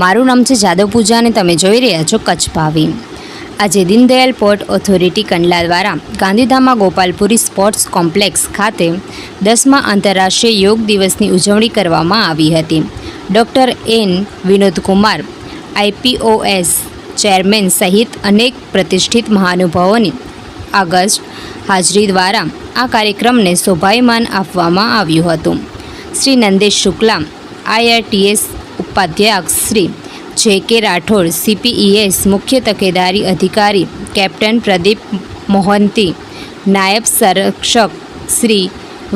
મારું નામ છે જાદવ પૂજા અને તમે જોઈ રહ્યા છો કચ્છ ભાવી. આજે દીનદયાલ પોર્ટ ઓથોરિટી કંડલા દ્વારા ગાંધીધામમાં ગોપાલપુરી સ્પોર્ટ્સ કોમ્પ્લેક્સ ખાતે દસમા આંતરરાષ્ટ્રીય યોગ દિવસની ઉજવણી કરવામાં આવી હતી. Doctor N Vinodkumar IPOS chairman સહિત અનેક પ્રતિષ્ઠિત મહાનુભાવોની આગસ્ટ હાજરી દ્વારા આ કાર્યક્રમને શોભાયમાન આપવામાં આવ્યું હતું. શ્રી નંદેશ શુક્લા આઈઆરટીએસ ઉપાધ્યક્ષ શ્રી જે કે રાઠોડ સીપીઈએસ મુખ્ય તકેદારી અધિકારી, કેપ્ટન પ્રદીપ મોહંતી, નાયબ સંરક્ષક Shri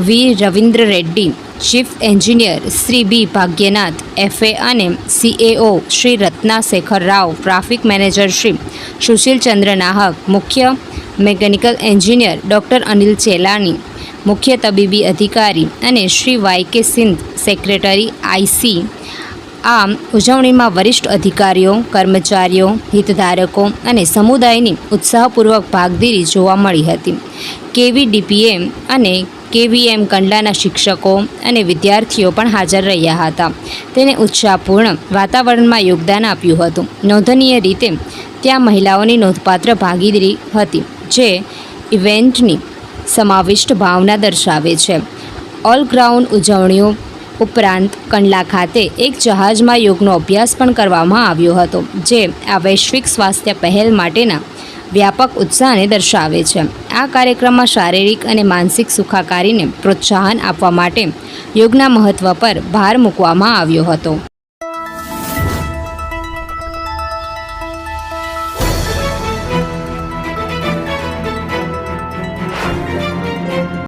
V Ravindra Reddy, chief engineer Shri B Bhagyanath FA અને CAO Shri Ratna Shekhar Rao, traffic manager Shri Sushilchandra Nahak, મુખ્ય mechanical engineer doctor Anil Chelani મુખ્ય તબીબી અધિકારી અને શ્રી વાય કે સિંધ, સેક્રેટરી આઈસી આ ઉજવણીમાં વરિષ્ઠ અધિકારીઓ, કર્મચારીઓ, હિતધારકો અને સમુદાયની ઉત્સાહપૂર્વક ભાગીદારી જોવા મળી હતી. કેવી ડીપીએમ અને કેવીએમ કંડલાના શિક્ષકો અને વિદ્યાર્થીઓ પણ હાજર રહ્યા હતા. તેને ઉત્સાહપૂર્ણ વાતાવરણમાં યોગદાન આપ્યું હતું. નોંધનીય રીતે, ત્યાં મહિલાઓની નોંધપાત્ર ભાગીદારી હતી, જે ઇવેન્ટની સમાવિષ્ટ ભાવના દર્શાવે છે. ઓલગ્રાઉન્ડ ઉજવણીઓ ઉપરાંત કંડલા ખાતે એક જહાજમાં યોગનો અભ્યાસ પણ કરવામાં આવ્યો હતો, જે આ વૈશ્વિક સ્વાસ્થ્ય પહેલ માટેના વ્યાપક ઉત્સાહને દર્શાવે છે. આ કાર્યક્રમમાં શારીરિક અને માનસિક સુખાકારીને પ્રોત્સાહન આપવા માટે યોગના મહત્ત્વ પર ભાર મૂકવામાં આવ્યો હતો.